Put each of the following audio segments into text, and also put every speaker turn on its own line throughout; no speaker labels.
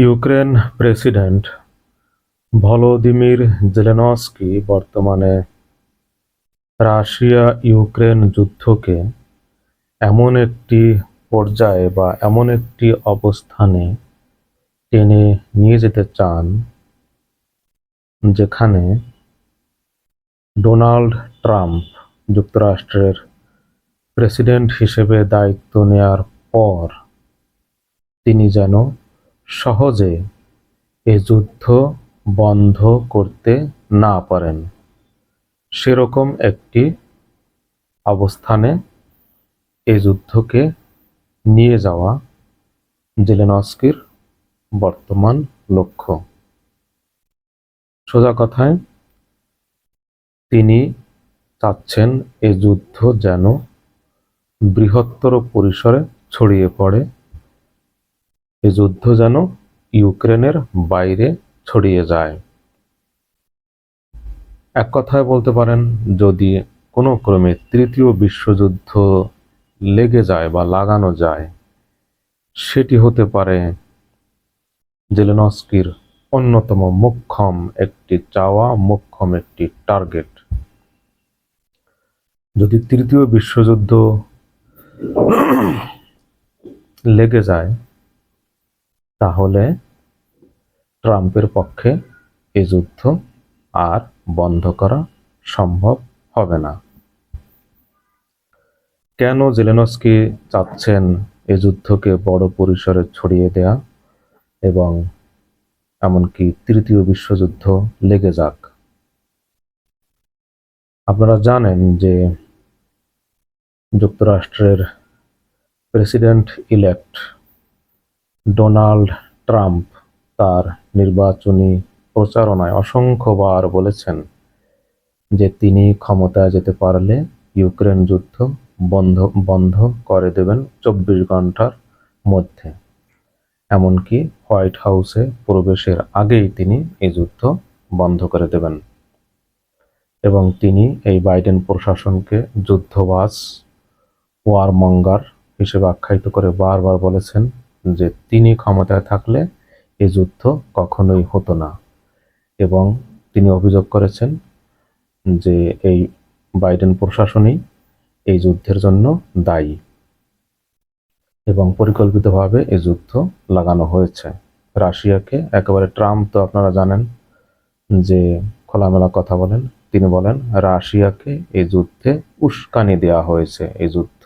Ukraine president Volodymyr Zelensky বর্তমানে Russia Ukraine যুদ্ধকে এমন একটি পর্যায়ে বা এমন একটি অবস্থানে টেনে নিয়ে যেতে চান, যেখানে ডোনাল্ড ট্রাম্প যুক্তরাষ্ট্রের প্রেসিডেন্ট হিসেবে দায়িত্ব নেয়ার পর তিনি যেন সহজে এ যুদ্ধ বন্ধ করতে না পারেন। সেরকম একটি অবস্থানে এই যুদ্ধকে নিয়ে যাওয়া জেলেনস্কির বর্তমান লক্ষ্য। সোজা কথায়, তিনি চাচ্ছেন এ যুদ্ধ যেন বৃহত্তর পরিসরে ছড়িয়ে পড়ে। এ যুদ্ধ যেন ইউক্রেনের বাইরে ছড়িয়ে যায়। এক কথায় বলতে পারেন, যদি কোনো ক্রমে তৃতীয় বিশ্বযুদ্ধ লেগে যায় বা লাগানো যায়, সেটি হতে পারে জেলেনস্কির অন্যতম মোক্ষম একটি চাওয়া, মোক্ষম একটি টার্গেট। যদি তৃতীয় বিশ্বযুদ্ধ লেগে যায় তাহলে ট্রাম্পের পক্ষে এই যুদ্ধ আর বন্ধ করা সম্ভব হবে না। কেন জেলেনস্কি চাচ্ছেন এই যুদ্ধকে বড় পরিসরে ছড়িয়ে দেয়া এবং এমনকি তৃতীয় বিশ্বযুদ্ধ লেগে যাক? আপনারা জানেন যে যুক্তরাষ্ট্রের প্রেসিডেন্ট ইলেক্ট ডোনাল্ড ট্রাম্প তার নির্বাচনী প্রচারণায় অসংখ্যবার বলেছেন যে তিনি ক্ষমতায় যেতে পারলে ইউক্রেন যুদ্ধ বন্ধ বন্ধ করে দেবেন চব্বিশ ঘণ্টার মধ্যে। এমনকি হোয়াইট হাউসে প্রবেশের আগেই তিনি এই যুদ্ধ বন্ধ করে দেবেন। এবং তিনি এই বাইডেন প্রশাসনকে যুদ্ধবাজ, ওয়ারমঙ্গার হিসেবে আখ্যায়িত করে বারবার বলেছেন যে তিনি ক্ষমতায় থাকলে এই যুদ্ধ কখনোই হতো না। এবং তিনি অভিযোগ করেছেন যে এই বাইডেন প্রশাসনই এই যুদ্ধের জন্য দায়ী এবং পরিকল্পিতভাবে এই যুদ্ধ লাগানো হয়েছে। রাশিয়াকে একেবারে ট্রাম্প তো আপনারা জানেন যে খোলামেলা কথা বলেন, তিনি বলেন, রাশিয়াকে এই যুদ্ধে উস্কানি দেওয়া হয়েছে এই যুদ্ধ,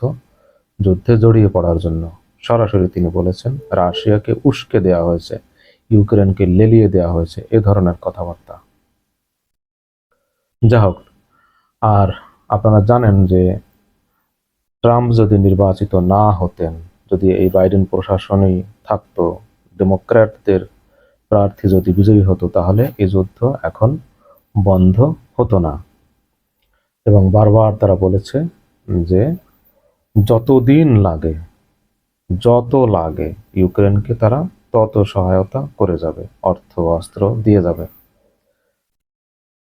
যুদ্ধে জড়িয়ে পড়ার জন্য। সরাসরি তিনি বলেছেন, রাশিয়াকে উস্কে দেওয়া হয়েছে, ইউক্রেনকে লেলিয়ে দেওয়া হয়েছে, এ ধরনের কথাবার্তা। যা হোক, আর আপনারা জানেন যে ট্রাম্প যদি নির্বাচিত না হতেন, যদি এই বাইডেন প্রশাসনই থাকতো, ডেমোক্র্যাটদের প্রার্থী যদি বিজয়ী হতো, তাহলে এই যুদ্ধ এখন বন্ধ হতো না। এবং বারবার তারা বলেছে যে যতদিন লাগে যত লাগে ইউক্রেনকে তারা তত সহায়তা করে যাবে, অর্থ, অস্ত্র দিয়ে যাবে।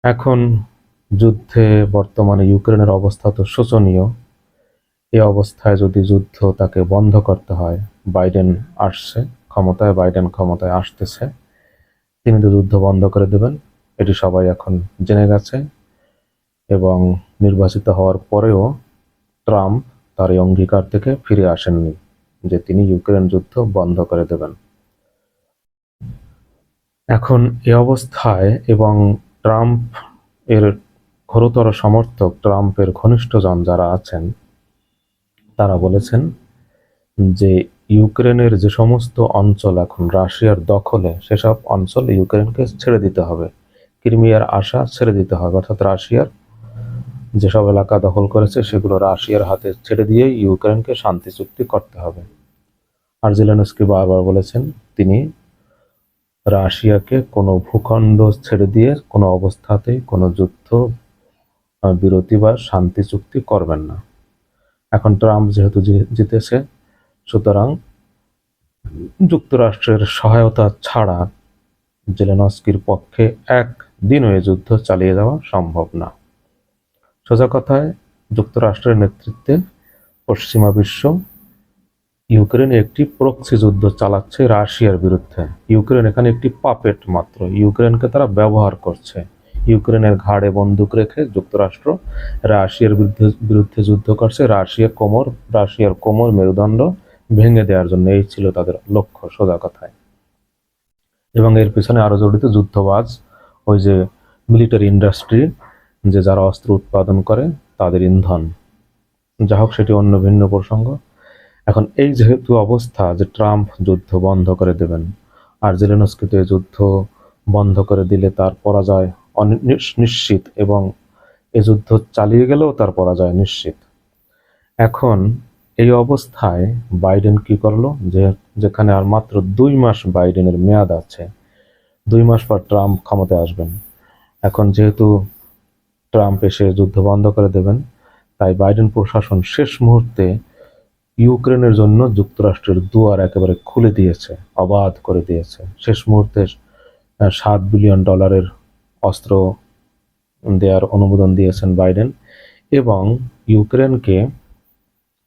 এখন যুদ্ধে বর্তমানে ইউক্রেনের অবস্থা তো শোচনীয়। এ অবস্থায় যদি যুদ্ধ তাকে বন্ধ করতে হয়, বাইডেন আসছে, ক্ষমতায়, বাইডেন ক্ষমতায় আসতেছে, তিনি তো যুদ্ধ বন্ধ করে দেবেন। এটি সবাই এখন জেনে গেছে। এবং নির্বাচিত হওয়ার পরেও ট্রাম্প তার এই অঙ্গীকার থেকে ফিরে আসেননি। যে তিনি ইউক্রেন যুদ্ধ বন্ধ করে দেবেন। এখন এই অবস্থায় এবং ট্রাম্প এর ঘোরতর সমর্থক ট্রাম্পের ঘনিষ্ঠজন যারা আছেন, তারা বলেছেন যে ইউক্রেনের যে সমস্ত অঞ্চল এখন রাশিয়ার দখলে, সেসব অঞ্চল ইউক্রেনকে ছেড়ে দিতে হবে। ক্রিমিয়ার আশা ছেড়ে দিতে হবে। অর্থাৎ রাশিয়ার যেসব এলাকা দখল করেছে, সেগুলো রাশিয়ার হাতে ছেড়ে দিয়ে ইউক্রেনকে শান্তি চুক্তি করতে হবে। আর জেলেনস্কি বারবার বলেছেন, তিনি রাশিয়াকে কোনো ভূখণ্ড ছেড়ে দিয়ে কোনো অবস্থাতেই কোনো যুদ্ধ বিরতি বা শান্তি চুক্তি করবেন না। এখন ট্রাম্প যেহেতু জিতেছে, সুতরাং যুক্তরাষ্ট্রের সহায়তা ছাড়া জেলেনস্কির পক্ষে একদিনও এ যুদ্ধ চালিয়ে যাওয়া সম্ভব না। সোজা কথায়, যুক্তরাষ্ট্রের নেতৃত্বে পশ্চিমা বিশ্ব ইউক্রেন একটি প্রক্সি যুদ্ধ চালাচ্ছে রাশিয়ার বিরুদ্ধে। ইউক্রেন এখানে একটি পাপেট মাত্র। ইউক্রেনকে তারা ব্যবহার করছে। ইউক্রেনের ঘাড়ে বন্দুক রেখে যুক্তরাষ্ট্র রাশিয়ার বিরুদ্ধে বিরুদ্ধে যুদ্ধ করছে। রাশিয়া কোমর, রাশিয়ার কোমর মেরুদণ্ড ভেঙে দেওয়ার জন্য এই ছিল তাদের লক্ষ্য সোজা কথায়। এবং এর পিছনে আরও জড়িত যুদ্ধবাজ, ওই যে মিলিটারি ইন্ডাস্ট্রি, যে যারা অস্ত্র উৎপাদন করে, তাদের ইন্ধন। যা হোক সেটি অন্য ভিন্ন প্রসঙ্গ। এখন এই যেহেতু অবস্থা যে ট্রাম্প যুদ্ধ বন্ধ করে দেবেন, আর জেলেনস্কি তো যুদ্ধ বন্ধ করে দিলে তার পরাজয় নিশ্চিত এবং এ যুদ্ধ চালিয়ে গেলেও তার পরাজয় নিশ্চিত। এখন এই অবস্থায় বাইডেন কি করল? যে, যেখানে আর মাত্র দুই মাস বাইডেনের মেয়াদ আছে, দুই মাস পর ট্রাম্প ক্ষমতায় আসবেন। এখন যেহেতু ট্রাম্প এসে যুদ্ধ বন্ধ করে দেবেন, তাই বাইডেন প্রশাসন শেষ মুহূর্তে ইউক্রেনের জন্য যুক্তরাষ্ট্রের দুয়ার একেবারে খুলে দিয়েছে, অবাধ করে দিয়েছে। শেষ মুহূর্তে সাত বিলিয়ন ডলারের অস্ত্র দেওয়ার অনুমোদন দিয়েছেন বাইডেন এবং ইউক্রেনকে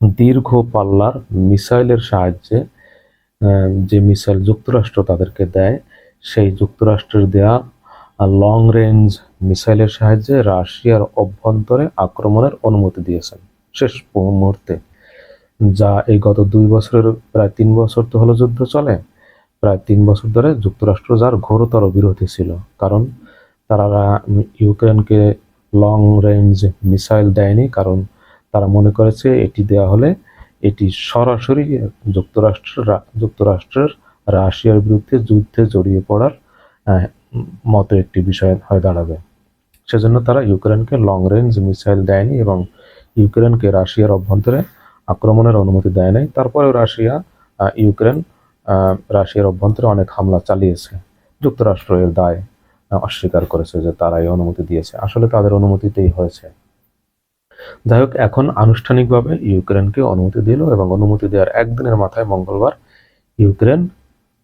দীর্ঘ পাল্লার মিসাইলের সাহায্যে যে মিসাইল যুক্তরাষ্ট্র তাদেরকে দেয়, সেই যুক্তরাষ্ট্রের দেয়া লং রেঞ্জ মিসাইলের সাহায্যে রাশিয়ার অভ্যন্তরে আক্রমণের অনুমতি দিয়েছেন। শেষ মুহূর্তে যা এই গত দুই বছরের, প্রায় তিন বছর তো হলো যুদ্ধ চলে, প্রায় তিন বছর ধরে যুক্তরাষ্ট্র যার ঘোরতর বিরোধী ছিল। কারণ তারা ইউক্রেনকে লং রেঞ্জ মিসাইল দেয়নি, কারণ তারা মনে করেছে এটি দেয়া হলে এটি সরাসরি যুক্তরাষ্ট্র রা- যুক্তরাষ্ট্রের রাশিয়ার বিরুদ্ধে যুদ্ধে জড়িয়ে পড়ার মতো একটি বিষয় হয়ে দাঁড়াবে। সেজন্য তারা ইউক্রেনকে লং রেঞ্জ মিসাইল দেয়নি এবং ইউক্রেনকে রাশিয়ার অভ্যন্তরে আক্রমণের অনুমতি দেয় নাই। তারপরেও রাশিয়া ইউক্রেন রাশিয়ার অভ্যন্তরে অনেক হামলা চালিয়েছে। যুক্তরাষ্ট্র এর দায় অস্বীকার করেছে যে তারা এই অনুমতি দিয়েছে। আসলে তাদের অনুমতিতেই হয়েছে। যাই হোক, এখন আনুষ্ঠানিকভাবে ইউক্রেনকে অনুমতি দিল এবং অনুমতি দেওয়ার একদিনের মাথায় মঙ্গলবার ইউক্রেন,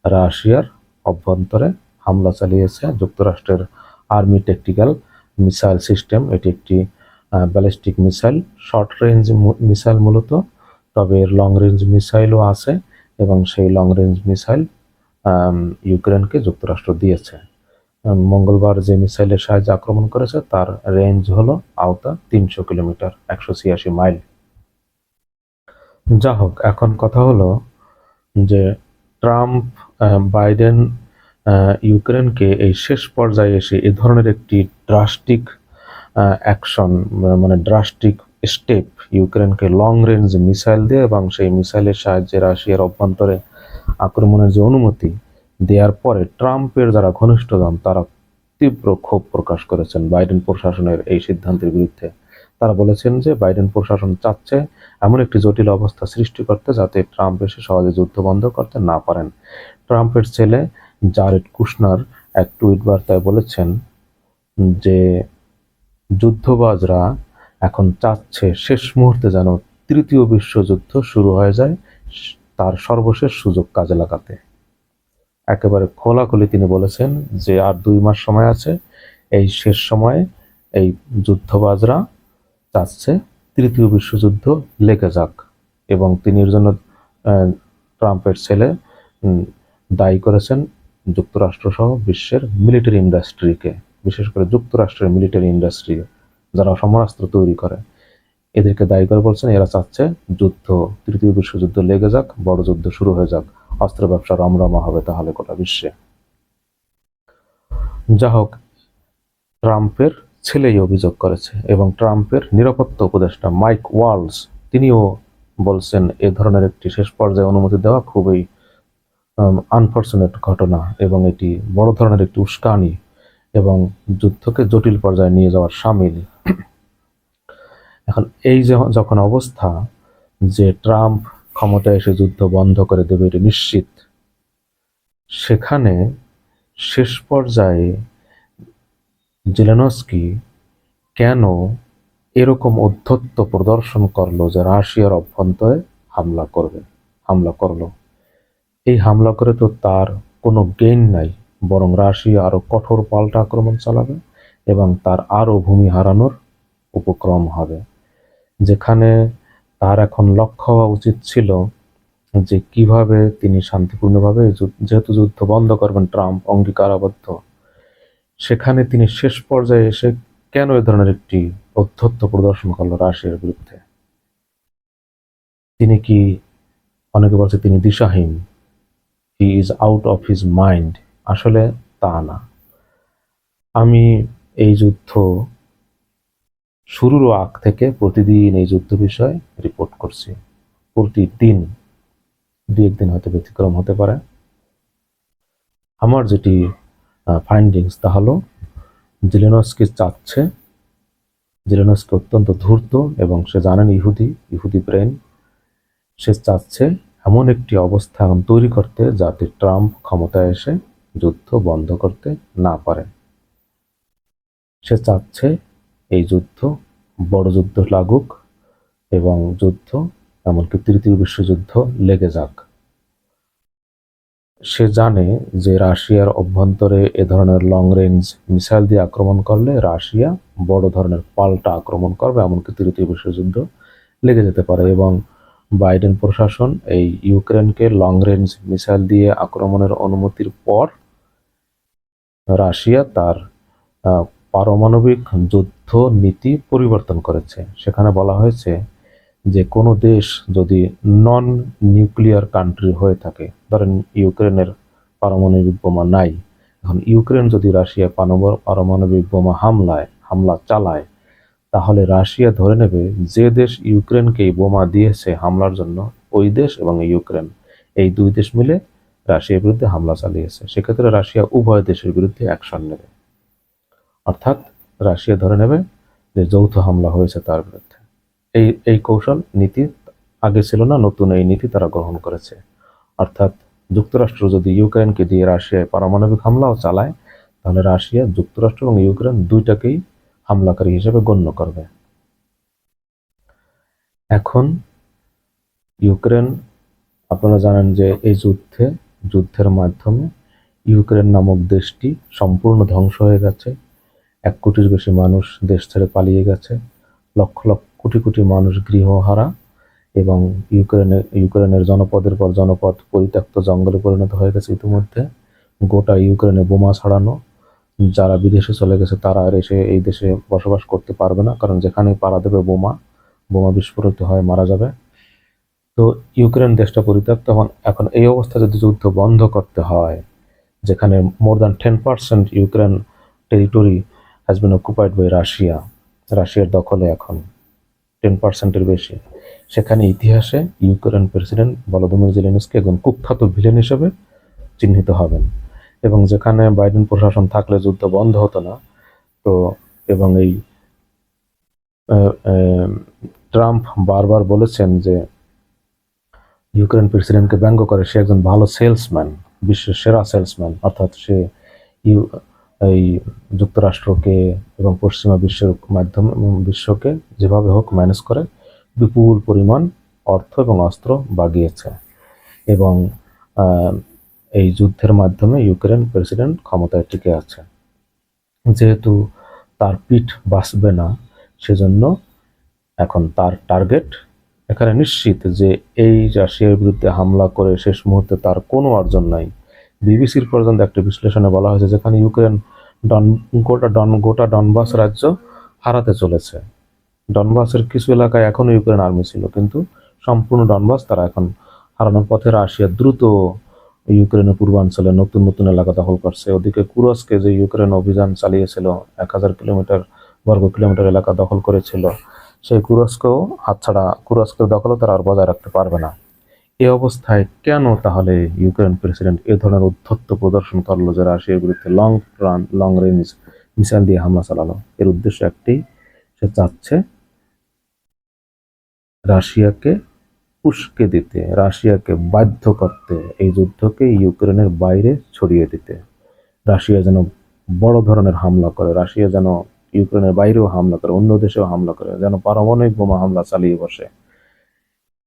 রাশিয়ার অভ্যন্তরে হামলা চালিয়েছে। যুক্তরাষ্ট্রের আর্মি টেকটিক্যাল মিসাইল সিস্টেম, এটি একটি ballistic missile, short range missile মূলত তবে এর লং রেঞ্জ মিসাইলও আছে এবং সেই লং রেঞ্জ মিসাইল ইউক্রেনকে যুক্তরাষ্ট্র দিয়েছে। মঙ্গলবার যে মিসাইলের সাহায্যে আক্রমণ করেছে, তার রেঞ্জ হলো আওতা তিনশো কিলোমিটার, একশো ছিয়াশি মাইল। যা হোক, এখন কথা হলো যে ট্রাম্প বাইডেন ইউক্রেনকে এই শেষ পর্যায়ে এসে এ ধরনের একটি ড্রাস্টিক অ্যাকশন মানে ড্রাস্টিক স্টেপ ইউক্রেনকে লং রেঞ্জ মিসাইল দিয়ে এবং সেই মিসাইলের সাহায্যে রাশিয়ার অভ্যন্তরে আক্রমণের যে অনুমতি দেওয়ার পরে ট্রাম্পের যারা ঘনিষ্ঠজন তারা তীব্র ক্ষোভ প্রকাশ করেছেন বাইডেন প্রশাসনের এই সিদ্ধান্তের বিরুদ্ধে। তারা বলেছেন যে বাইডেন প্রশাসন চাচ্ছে এমন একটি জটিল অবস্থা সৃষ্টি করতে যাতে ট্রাম্প এসে সহজে যুদ্ধ বন্ধ করতে না পারেন। ট্রাম্পের ছেলে জারেড কুশনার এক টুইট বার্তায় বলেছেন যে যুদ্ধবাজরা এখন চাচ্ছে শেষ মুহূর্তে যেন তৃতীয় বিশ্বযুদ্ধ শুরু হয়ে যায় তার সর্বশেষ সুযোগ কাজে লাগাতে। একেবারে খোলাখুলি তিনি বলেছেন যে আর দুই মাস সময় আছে, এই শেষ সময়ে এই যুদ্ধবাজরা চাচ্ছে তৃতীয় বিশ্বযুদ্ধ লেগে যাক এবং তিনি এর জন্য ট্রাম্পের ছেলে দায়ী করেছেন যুক্তরাষ্ট্র সহ বিশ্বের মিলিটারি ইন্ডাস্ট্রিকে বিশেষ করে যুক্তরাষ্ট্রের মিলিটারি ইন্ডাস্ট্রি যারা সমরাস্ত্র তৈরি করে, এদেরকে দায়ী করে বলছেন, এরা চাচ্ছে যুদ্ধ, তৃতীয় বিশ্বযুদ্ধ লেগে যাক, বড় যুদ্ধ শুরু হয়ে যাক, অস্ত্র ব্যবসা রমরমা হবে তাহলে গোটা বিশ্বে। যা হোক, ট্রাম্পের ছেলেই অভিযোগ করেছে এবং ট্রাম্পের নিরাপত্তা উপদেষ্টা মাইক ওয়ালস, তিনিও বলছেন এ ধরনের একটি শেষ পর্যায়ে অনুমতি দেওয়া খুবই আনফর্চুনেট ঘটনা এবং এটি বড় ধরনের একটি উস্কানি এবং যুদ্ধকে জটিল পর্যায়ে নিয়ে যাওয়ার সামিল। এখন এই যখন অবস্থা যে ট্রাম্প ক্ষমতায় এসে যুদ্ধ বন্ধ করে দেবে, এটি নিশ্চিত, সেখানে শেষ পর্যায়ে জেলেনস্কি কেন এরকম অধ্যত্ত প্রদর্শন করল যে রাশিয়ার অভ্যন্তরে হামলা করবে, হামলা করল? এই হামলা করে তো তার কোনো গেইন নাই, বরং রাশিয়া আরও কঠোর পাল্টা আক্রমণ চালাবে এবং তার আরও ভূমি হারানোর উপক্রম হবে। যেখানে তার এখন লক্ষ্য হওয়া উচিত ছিল যে কীভাবে তিনি শান্তিপূর্ণভাবে যেহেতু যুদ্ধ বন্ধ করবেন, ট্রাম্প অঙ্গীকারাবদ্ধ, সেখানে তিনি শেষ পর্যায়ে এসে কেন এ ধরনের একটি অধ্যত্ত প্রদর্শন করল রাশিয়ার বিরুদ্ধে? তিনি কি, অনেকে বলছে তিনি দিশাহীন he is out of his mind আসলে তা না। আমি এই যুদ্ধ শুরুর আগ থেকে প্রতিদিন এই যুদ্ধ বিষয়ে রিপোর্ট করছি। প্রতিদিন দু একদিন হয়তো ব্যতিক্রম হতে পারে। আমার যেটি ফাইন্ডিংস তা হলো, জেলেনস্কি চাচ্ছে, জেলেনস্কি অত্যন্ত ধূর্ত এবং সে জানেন ইহুদি ইহুদি ব্রেন সে চাচ্ছে এমন একটি অবস্থা তৈরি করতে যাতে ট্রাম্প ক্ষমতায় এসে যুদ্ধ বন্ধ করতে না পারে। সে চাচ্ছে এই যুদ্ধ বড় যুদ্ধ লাগুক এবং যুদ্ধ এমনকি তৃতীয় বিশ্বযুদ্ধ লেগে যাক। সে জানে যে রাশিয়ার অভ্যন্তরে এ ধরনের লং রেঞ্জ মিসাইল দিয়ে আক্রমণ করলে রাশিয়া বড় ধরনের পাল্টা আক্রমণ করবে, এমনকি তৃতীয় বিশ্বযুদ্ধ লেগে যেতে পারে এবং বাইডেন প্রশাসন এই ইউক্রেনকে লং রেঞ্জ মিসাইল দিয়ে আক্রমণের অনুমতির পর রাশিয়া তার পারমাণবিক যুদ্ধ নীতি পরিবর্তন করেছে। সেখানে বলা হয়েছে যে কোনো দেশ যদি নন নিউক্লিয়ার কান্ট্রি হয়ে থাকে, ধরেন ইউক্রেনের পারমাণবিক বোমা নাই, এখন ইউক্রেন যদি রাশিয়া পারমাণ- পারমাণবিক বোমা হামলায়, হামলা চালায়, তাহলে রাশিয়া ধরে নেবে যে দেশ ইউক্রেনকে বোমা দিয়েছে হামলার জন্য, ওই দেশ এবং ইউক্রেন। এই দুই দেশ মিলে রাশিয়ার বিরুদ্ধে হামলা চালিয়েছে। সেক্ষেত্রে রাশিয়া উভয় দেশের বিরুদ্ধে অ্যাকশন নেবে। অর্থাৎ রাশিয়া ধরে নেবে যে যৌথ হামলা হয়েছে তার বিরুদ্ধে। এই এই কৌশল, নীতি আগে ছিল না, নতুন এই নীতি তারা গ্রহণ করেছে। অর্থাৎ যুক্তরাষ্ট্র যদি ইউক্রেনকে দিয়ে রাশিয়ায় পারমাণবিক হামলাও চালায়, তাহলে রাশিয়া, যুক্তরাষ্ট্র এবং ইউক্রেন দুইটাকেই হামলাকারী হিসেবে গণ্য করবে। এখন ইউক্রেন, আপনারা জানেন যে এই যুদ্ধে, যুদ্ধের মাধ্যমে ইউক্রেন নামক দেশটি সম্পূর্ণ ধ্বংস হয়ে গেছে। এক কোটির বেশি মানুষ দেশ ছেড়ে পালিয়ে গেছে। লক্ষ লক্ষ কোটি কোটি মানুষ গৃহহারা এবং ইউক্রেনের ইউক্রেনের জনপদের পর জনপদ পরিত্যক্ত জঙ্গলে পরিণত হয়ে গেছে ইতিমধ্যে। গোটা ইউক্রেনে বোমা ছাড়ানো, যারা বিদেশে চলে গেছে তারা আর এসে এই দেশে বসবাস করতে পারবে না, কারণ যেখানে পাড়া দেবে বোমা বোমা বিস্ফোরিত হয় মারা যাবে। তো ইউক্রেন দেশটা পরিত্যক্ত এখন এখন এই অবস্থা যদি যুদ্ধ বন্ধ করতে হয়, যেখানে more than ten percent Ukraine territory has been occupied by Russia রাশিয়ার দখলে এখন টেন পার্সেন্টের বেশি। সেখানে ইতিহাসে ইউক্রেন প্রেসিডেন্ট ভলোদিমির জেলেনস্কি একজন কুখ্যাত ভিলেন হিসেবে চিহ্নিত হবেন। এবং যেখানে বাইডেন প্রশাসন থাকলে যুদ্ধ বন্ধ হতো না, তো এবং এই ট্রাম্প বারবার বলেছেন যে ইউক্রেন প্রেসিডেন্টকে ব্যঙ্গ করে সে একজন ভালো সেলসম্যান, বিশ্বের সেরা সেলসম্যান। অর্থাৎ সে ইউ এই যুক্তরাষ্ট্রকে এবং পশ্চিমা বিশ্বের মাধ্যমে বিশ্বকে যেভাবে হোক ম্যানেজ করে, বিপুল পরিমাণ অর্থ এবং অস্ত্র বাগিয়েছে। এবং এই যুদ্ধের মাধ্যমে ইউক্রেন প্রেসিডেন্ট ক্ষমতায় টিকে আছে। যেহেতু তার পিঠ বাঁচবে না, সেজন্য এখন তার টার্গেট এখানে নিশ্চিত যে এই রাশিয়ার বিরুদ্ধে হামলা করে শেষ মুহূর্তে তার কোনো অর্জন নাই। বিবিসির পর্যন্ত একটি বিশ্লেষণে বলা হয়েছে যেখানে ইউক্রেন ডন, গোটা ডন, গোটা ডনবাস রাজ্য হারাতে চলেছে। ডনবাসের কিছু এলাকায় এখনও ইউক্রেন আর্মি ছিল, কিন্তু সম্পূর্ণ ডনবাস তারা এখন হারানোর পথে রাশিয়া দ্রুত ইউক্রেনের পূর্বাঞ্চলে নতুন নতুন এলাকা দখল করছে। ওদিকে কুরস্কে যে ইউক্রেন অভিযান চালিয়েছিল, এক হাজার কিলোমিটার, বর্গ কিলোমিটার এলাকা দখল করেছিল, সেই কুরস্কও হাতছাড়া কুরস্কের দখলও তারা আর বজায় রাখতে পারবে না। এই অবস্থায় কেন তাহলে ইউক্রেন প্রেসিডেন্ট এ ধরনের উদ্ধত্ত প্রদর্শন করল যে রাশিয়ার বিরুদ্ধে long run, long range missile দিয়ে হামলা চালালো? এর উদ্দেশ্য একটি, সে চাচ্ছে রাশিয়াকে উস্কে দিতে, রাশিয়াকে বাধ্য করতে এই যুদ্ধকে ইউক্রেনের বাইরে ছড়িয়ে দিতে। রাশিয়া যেন বড় ধরনের হামলা করে, রাশিয়া যেন ইউক্রেনের বাইরেও হামলা করে, অন্য দেশেও হামলা করে, যেন পারমাণবিক বোমা হামলা চালিয়ে বসে।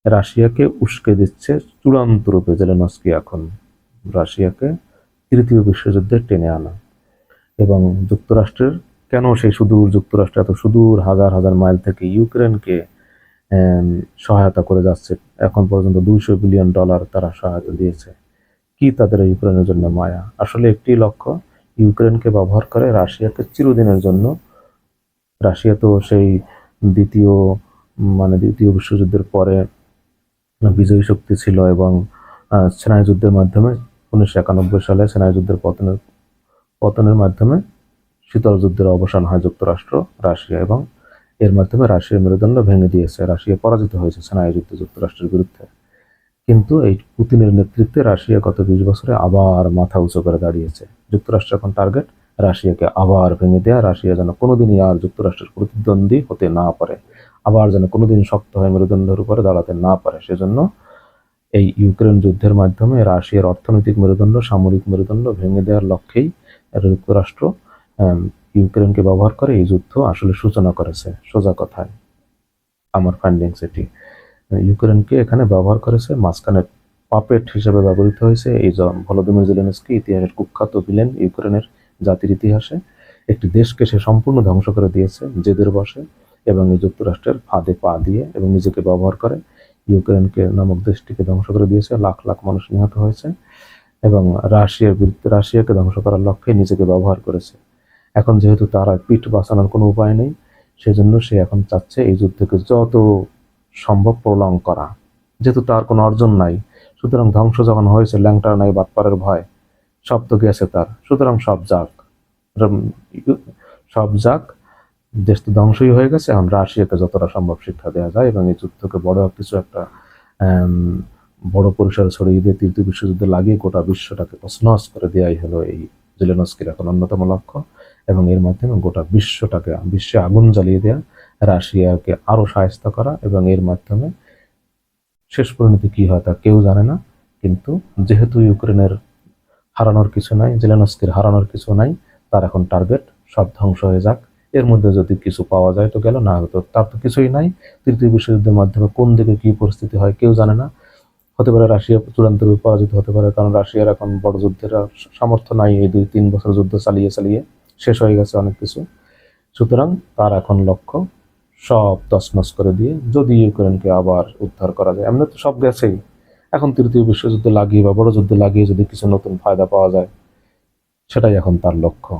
রাশিয়াকে উস্কে দিচ্ছে চূড়ান্ত রূপে, জেলেনস্কি এখন রাশিয়াকে তৃতীয় বিশ্বযুদ্ধে টেনে আনা। এবং যুক্তরাষ্ট্রের, কেন সেই সুদূর যুক্তরাষ্ট্র, এত সুদূর, হাজার হাজার মাইল থেকে ইউক্রেনকে সহায়তা করে যাচ্ছে, এখন পর্যন্ত দুইশো বিলিয়ন ডলার তারা সহায়তা দিয়েছে। কি তাদের ইউক্রেনের জন্য মায়া? আসলে একটি লক্ষ্য, ইউক্রেনকে ব্যবহার করে রাশিয়াকে চিরদিনের জন্য। রাশিয়া তো সেই দ্বিতীয় মানে দ্বিতীয় বিশ্বযুদ্ধের পরে বিজয়ী শক্তি ছিল এবং আহ, সেনাই যুদ্ধের মাধ্যমে উনিশশো একানব্বই সালে সেনাই যুদ্ধের পতনের পতনের মাধ্যমে শীতল যুদ্ধের অবসান হয় যুক্তরাষ্ট্র রাশিয়া এবং এর মাধ্যমে রাশিয়ার মেরুদণ্ড ভেঙে দিয়েছে। রাশিয়া পরাজিত হয়েছে সেনাই যুদ্ধে যুক্তরাষ্ট্রের বিরুদ্ধে। কিন্তু এই পুতিনের নেতৃত্বে রাশিয়া গত বিশ বছরে আবার মাথা উঁচু করে দাঁড়িয়েছে। যুক্তরাষ্ট্র এখন টার্গেট রাশিয়াকে আবার ভেঙে দেয়া। রাশিয়া যেন কোনোদিনই আর যুক্তরাষ্ট্রের প্রতিদ্বন্দ্বী হতে না পারে। আবার যেন কোনোদিন শক্ত হয়ে মেরুদণ্ডের উপরে দাঁড়াতে না পারে। সেজন্য এই ইউক্রেন যুদ্ধের মাধ্যমে রাশিয়ার অর্থনৈতিক মেরুদণ্ড সামরিক মেরুদণ্ড ভেঙে দেওয়ার লক্ষ্যেই যুক্তরাষ্ট্র ইউক্রেনকে ব্যবহার করে এই যুদ্ধ আসলে সূচনা করেছে। সোজা কথায়, আমার ফাইন্ডিংস এটি। ইউক্রেনকে এখানে ব্যবহার করেছে মাঝখানে পাপেট হিসেবে ব্যবহৃত হয়েছে এই ভলোদিমির জেলেনস্কি, ইতিহাসের কুখ্যাত ভিলেন ইউক্রেনের জাতির ইতিহাসে। একটি দেশকে সে সম্পূর্ণ ধ্বংস করে দিয়েছে, জেদের বসে এবং এই যুক্তরাষ্ট্রের ফাঁদে পা দিয়ে এবং নিজেকে ব্যবহার করে, ইউক্রেনকে নামক দেশটিকে ধ্বংস করে দিয়েছে, লাখ লাখ মানুষ নিহত হয়েছে এবং রাশিয়ার বিরুদ্ধে, রাশিয়াকে ধ্বংস করার লক্ষ্যে নিজেকে ব্যবহার করেছে। এখন যেহেতু তার আর পিঠ বাঁচানোর কোনো উপায় নেই, সেজন্য সে এখন চাচ্ছে এই যুদ্ধকে যত সম্ভব প্রলং করা। যেহেতু তার কোনো অর্জন নাই, সুতরাং ধ্বংস যখন হয়েছে, ল্যাংটার নাই, বাটপারের ভয় সব তো গেছে তার। সুতরাং সব যাক সব যাক দেশ তো ধ্বংসই হয়ে গেছে। এখন রাশিয়াকে যতটা সম্ভব শিক্ষা দেওয়া যায় এবং এই যুদ্ধকে বড় কিছু একটা বড় পরিসরে ছড়িয়ে দিয়ে তৃতীয় বিশ্বযুদ্ধে লাগিয়ে গোটা বিশ্বটাকে তছনছ করে দেওয়াই হলো এই জেলেনস্কির এখন অন্যতম লক্ষ্য। এবং এর মাধ্যমে গোটা বিশ্বটাকে, বিশ্বে আগুন জ্বালিয়ে দেওয়া রাশিয়াকে আরও সাহায্য করা এবং এর মাধ্যমে শেষ পরিণতি কি হয় তা কেউ জানে না। কিন্তু যেহেতু ইউক্রেনের হারানোর কিছু নাই, জেলেনস্কির হারানোর কিছু নাই, তার এখন টার্গেট সব ধ্বংস হয়ে যাক। এর মধ্যে যদি কিছু পাওয়া যায় তো গেল, না হতো তার তো কিছুই নাই। তৃতীয় বিশ্বযুদ্ধের মাধ্যমে কোন দিকে কি পরিস্থিতি হয় কেউ জানে না। হতে পারে রাশিয়া চূড়ান্ত রূপে পরাজিত হতে পারে, কারণ রাশিয়ার এখন বড় যুদ্ধের সামর্থ্য নাই এই দুই তিন বছর যুদ্ধ চালিয়ে চালিয়ে। শেষ হয়ে গেছে অনেক কিছু। সুতরাং তার এখন লক্ষ্য সব তছনছ করে দিয়ে যদি ইউক্রেনকে আবার উদ্ধার করা যায়। এমনি তো সব গেছেই। এখন তৃতীয় বিশ্বযুদ্ধ লাগিয়ে বা বড় যুদ্ধ লাগিয়ে যদি কিছু নতুন ফায়দা পাওয়া যায়, সেটাই এখন তার লক্ষ্য।